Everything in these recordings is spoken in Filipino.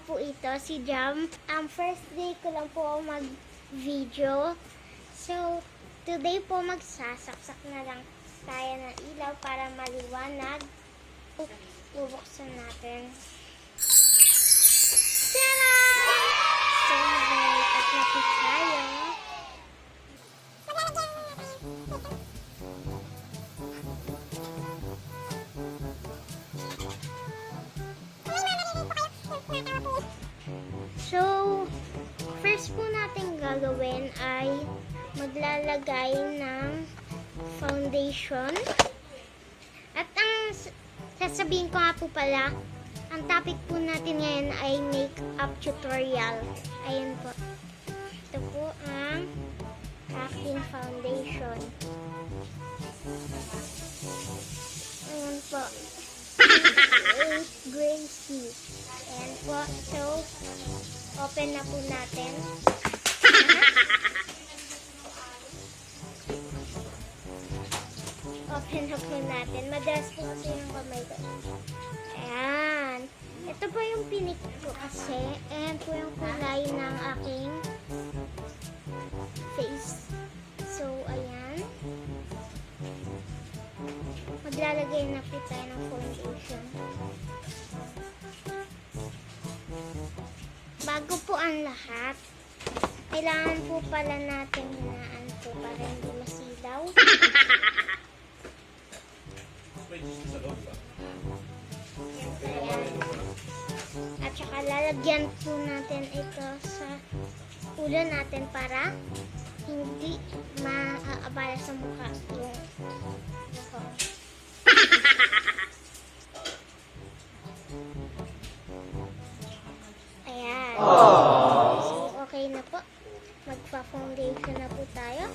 dito, si Jam. Um, first day ko lang po mag-video. So, today po magsasaksak na lang tayo ng ilaw para maliwanag. Bubuksan natin. Tara! So, mag-makeup na po tayo. Maglalagay ng foundation. At ang sasabihin ko nga po pala, ang topic po natin ngayon ay makeup tutorial. Ayan po. Ito po ang aking foundation. Ayan po. Gracie. Ayan po. So, open na po natin. Na po natin. Madalas po kasi yung kamay ko. Ayan. Ito po yung pinik ko kasi. Ayan po yung kulay ng aking face. So, ayan. Maglalagay na po tayo ng foundation. Bago po ang lahat, kailangan po pala natin hinaan po para hindi masilaw. At saka lalagyan po natin ito sa ulo natin para hindi maaabala sa mukha yung mukha. Ayan. So, okay na po. Magpa-foundation na po tayo.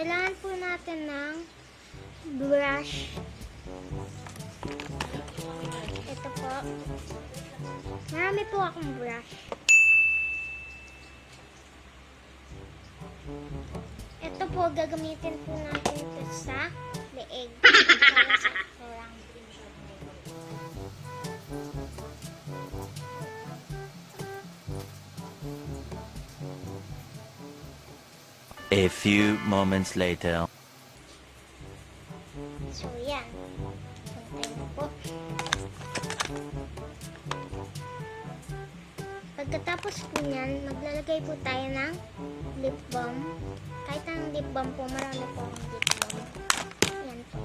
Kailangan po natin ng brush. Ito po. Marami po akong brush. Ito po, gagamitin po natin ito sa leeg. Para sa A few moments later. So, yan. Pagkatapos po niyan, maglalagay po tayo ng lip balm. Kahit ang lip balm po, marami po akong lip balm. Yan po.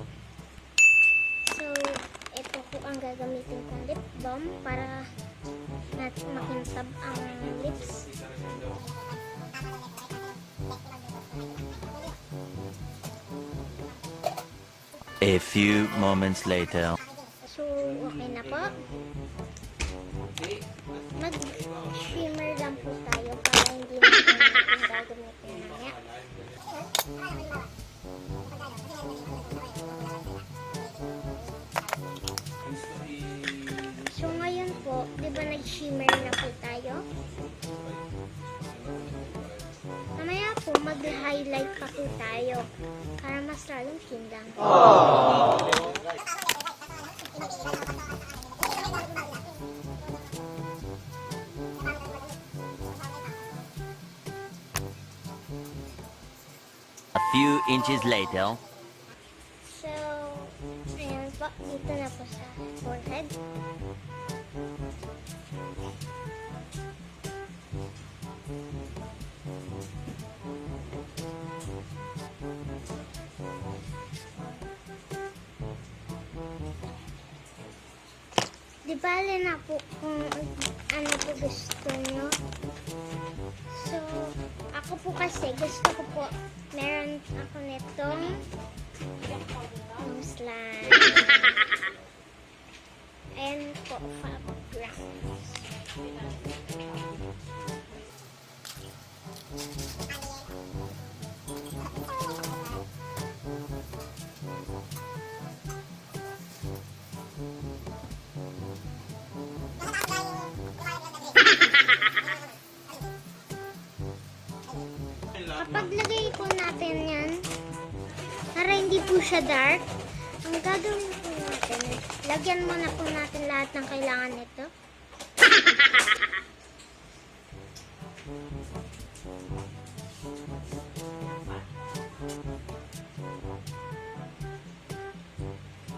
So, ito po ang gagamitin kong lip balm para natin makintab ang lips. A few moments later. So, okay na po. Mag-shimmer lang po tayo para mas lalong. A few inches later. So, ayan po, dito na po sa forehead. Di bale na po kung ano po gusto nyo. So, ako po kasi gusto ko po, meron ako nitong nose line. Ayan po, Fab Grounds. Kapag siya dark, ang gagawin po natin, lagyan muna po natin lahat ng kailangan nito.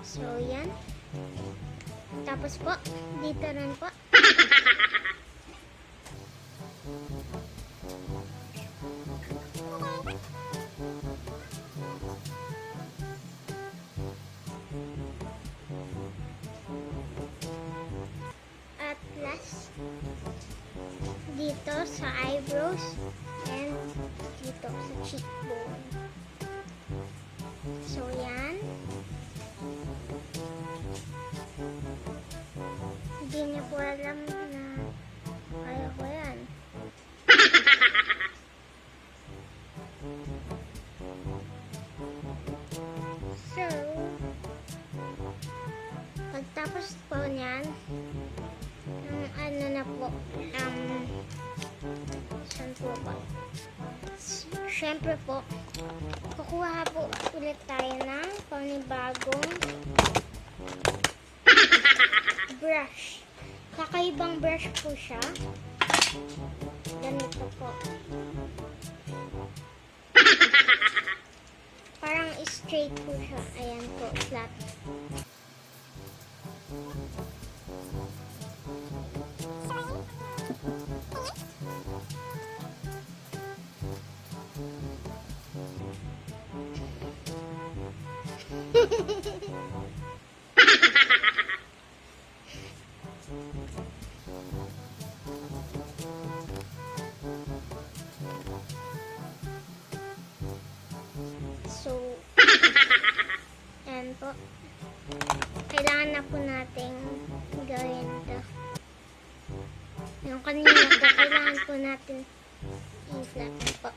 So, yan. Tapos po, dito rin po. Dito sa eyebrows and dito sa cheekbone. So, yan. Hindi niya po alam S- Siyempre po, kukuha po ulit tayo ng panibagong brush. Kakaibang brush po siya. Ganito po. Parang straight po siya. Ayan po, flat. So, ayan po. Kailangan na po nating gawin to. Yung kanina po, kailangan po natin i-flat po.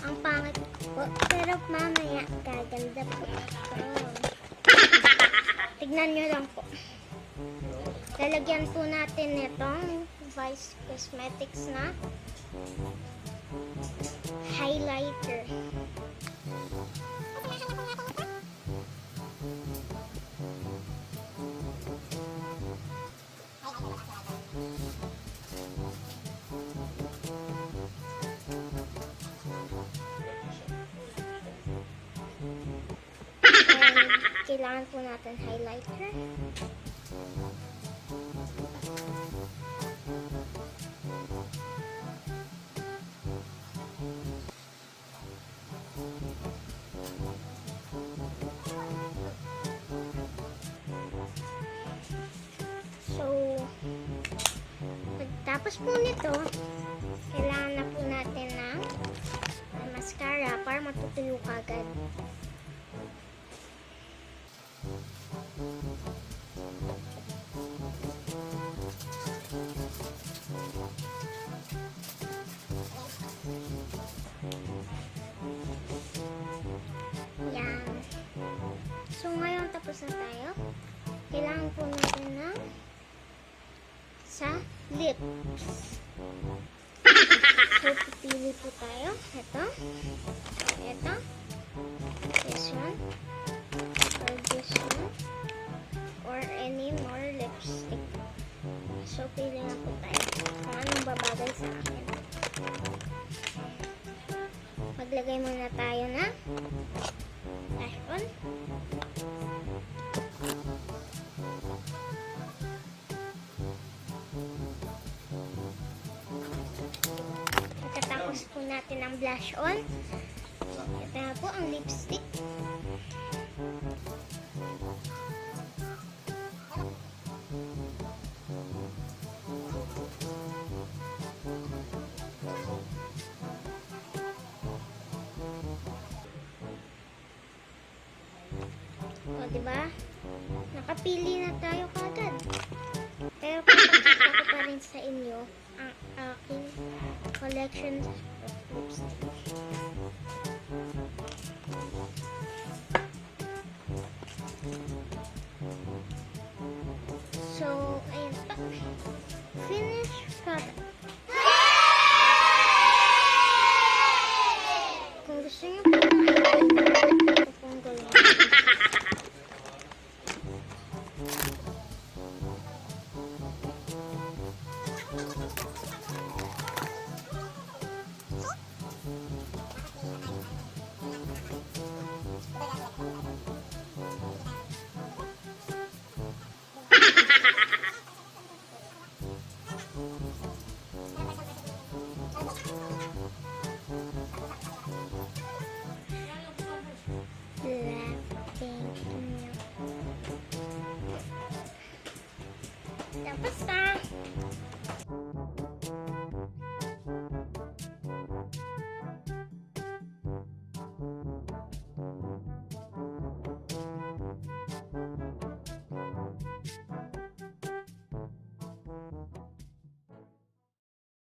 Ang pangit po, pero mamaya gaganda po ito. Tignan nyo lang po. Lalagyan po natin itong Vice Cosmetics na highlighter. And kailangan po natin highlighter. So, pagtapos po nito, kailangan na po natin ng mascara para matutuyo kagad. Tapos na tayo. Kailangan po natin ng sa lips. So, pipili po tayo. Ito. Natin ang blush on, ito na po ang lipstick. O, di ba? Nakapili na tayo kagad. Pero papakita ko pa rin sa inyo ang aking collection. So, ayun pa. Laughing. Tapos na.